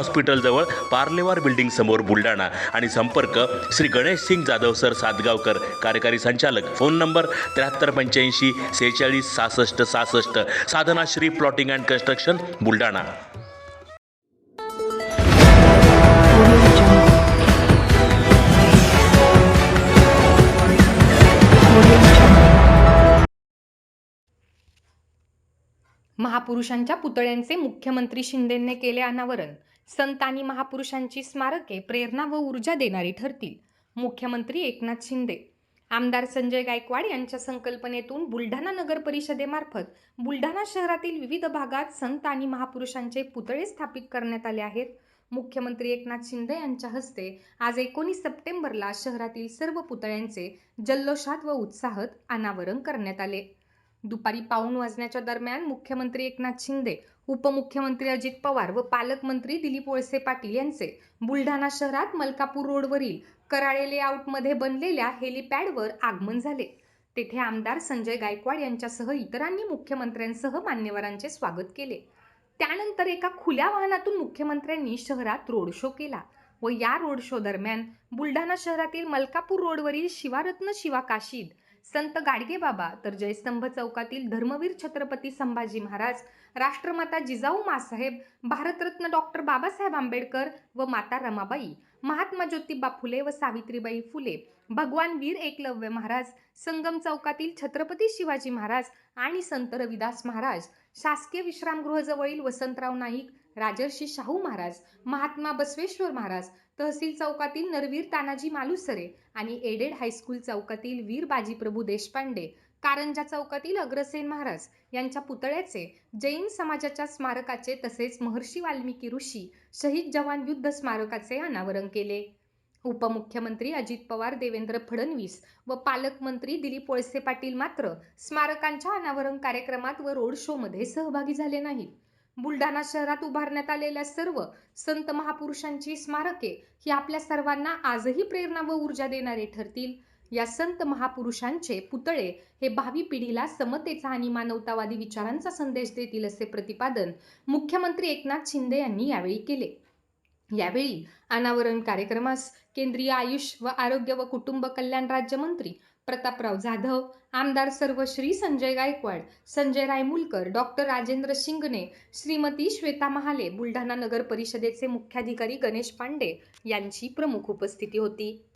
हॉस्पिटलजवळ Parlewar building समोर बुलढाणा. आणि संपर्क श्री गणेश सिंग जाधव सर सातगावकर कार्यकारी संचालक. फोन नंबर त्र्याहत्तर पंच्याऐंशी सेहेचाळीस सहासष्ट सहासष्ट. Sadhana Shri plotting and construction Buldhana. महापुरुषांच्या पुतळ्यांचे मुख्यमंत्री शिंदेंनी केले अनावरण. संत आणि महापुरुषांची स्मारके प्रेरणा व ऊर्जा देणारी ठरतील. मुख्यमंत्री एकनाथ शिंदे आमदार संजय गायकवाड यांच्या संकल्पनेतून बुलढाणा नगर परिषदेमार्फत बुलढाणा शहरातील विविध भागात संत आणि महापुरुषांचे पुतळे स्थापित करण्यात आले आहेत. मुख्यमंत्री एकनाथ शिंदे यांच्या हस्ते आज एकोणीस सप्टेंबरला शहरातील सर्व पुतळ्यांचे जल्लोषात व उत्साहात अनावरण करण्यात आले. दुपारी पाऊण वाजण्याच्या दरम्यान मुख्यमंत्री एकनाथ शिंदे उपमुख्यमंत्री अजित पवार व पालकमंत्री दिलीप वळसे पाटील यांचे बुलढाणा शहरात मलकापूर रोडवरील कराळे लेआउटमध्ये बनलेल्या हेलिपॅडवर आगमन झाले. तेथे आमदार संजय गायकवाड यांच्यासह इतरांनी मुख्यमंत्र्यांसह मान्यवरांचे स्वागत केले. त्यानंतर एका खुल्या वाहनातून मुख्यमंत्र्यांनी शहरात रोड शो केला व या रोड शो दरम्यान बुलढाणा शहरातील मलकापूर रोडवरील शिवारत्न शिवा काशीद संत गाडगे बाबा तर जयस्तंभ चौकातील धर्मवीर छत्रपती संभाजी महाराज राष्ट्रमाता जिजाऊ मासाहेब भारतरत्न डॉक्टर बाबासाहेब आंबेडकर व माता रमाबाई महात्मा ज्योतिबा फुले व सावित्रीबाई फुले भगवान वीर एकलव्य महाराज संगम चौकातील छत्रपती शिवाजी महाराज आणि संत रविदास महाराज शासकीय विश्रामगृहजवळील वसंतराव नाईक राजर्षी शाहू महाराज महात्मा बसवेश्वर महाराज तहसील चौकातील नरवीर तानाजी मालुसरे आणि एडेड हायस्कूल चौकातील वीर बाजीप्रभू देशपांडे कारंजा चौकातील अग्रसेन महाराज यांच्या पुतळ्याचे जैन समाजाच्या स्मारकाचे तसेच महर्षी वाल्मिकी ऋषी शहीद जवान युद्ध स्मारकाचे अनावरण केले. उपमुख्यमंत्री अजित पवार देवेंद्र फडणवीस व पालकमंत्री दिलीप वळसे पाटील मात्र स्मारकांच्या अनावरण कार्यक्रमात व रोड शोमध्ये सहभागी झाले नाहीत. बुलढाणा शहरात उभारण्यात आलेल्या सर्व संत महापुरुषांची स्मारके ही आपल्या सर्वांना आजही प्रेरणा व ऊर्जा देणारे ठरतील. या संत महापुरुषांचे पुतळे हे भावी पिढीला समतेचा आणि मानवतावादी विचारांचा संदेश देतील असे प्रतिपादन मुख्यमंत्री एकनाथ शिंदे यांनी यावेळी केले. यावेळी अनावरण कार्यक्रमास केंद्रीय आयुष व आरोग्य व कुटुंब कल्याण राज्यमंत्री प्रतापराव जाधव आमदार सर्वश्री संजय गायकवाड संजय रायमुलकर डॉक्टर राजेंद्र शिंगणे श्रीमती श्वेता महाले बुलढाणा नगर परिषदेचे मुख्याधिकारी गणेश पांडे यांची प्रमुख उपस्थिती होती.